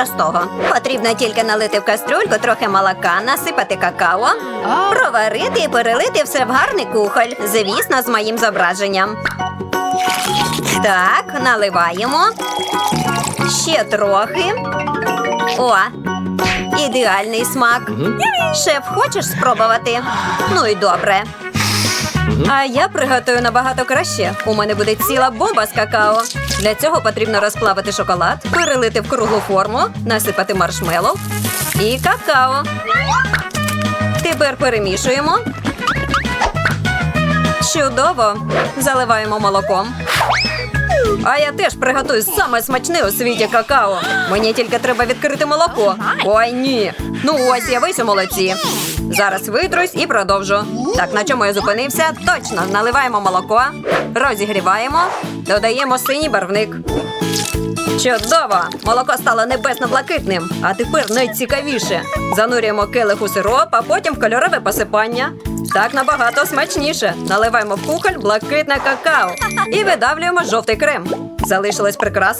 простого. Потрібно тільки налити в кастрюльку трохи молока, насипати какао, проварити і перелити все в гарний кухоль. Звісно, з моїм зображенням. Так, наливаємо. Ще трохи. О, ідеальний смак. Шеф, хочеш спробувати? Ну і добре. А я приготую набагато краще. У мене буде ціла бомба з какао. Для цього потрібно розплавити шоколад, перелити в круглу форму, насипати маршмеллоу і какао. Тепер перемішуємо. Чудово! Заливаємо молоком. А я теж приготую саме смачне у світі какао. Мені тільки треба відкрити молоко. Ой, ні. Ну ось я весь у молоці. Зараз витрусь і продовжу. Так, на чому я зупинився? Точно, наливаємо молоко, розігріваємо, додаємо синій барвник. Чудово! Молоко стало небесно-блакитним. А тепер найцікавіше. Занурюємо келих у сироп, а потім в кольорове посипання. Так набагато смачніше. Наливаємо в кухоль блакитне какао і видавлюємо жовтий крем. Залишилось прикрас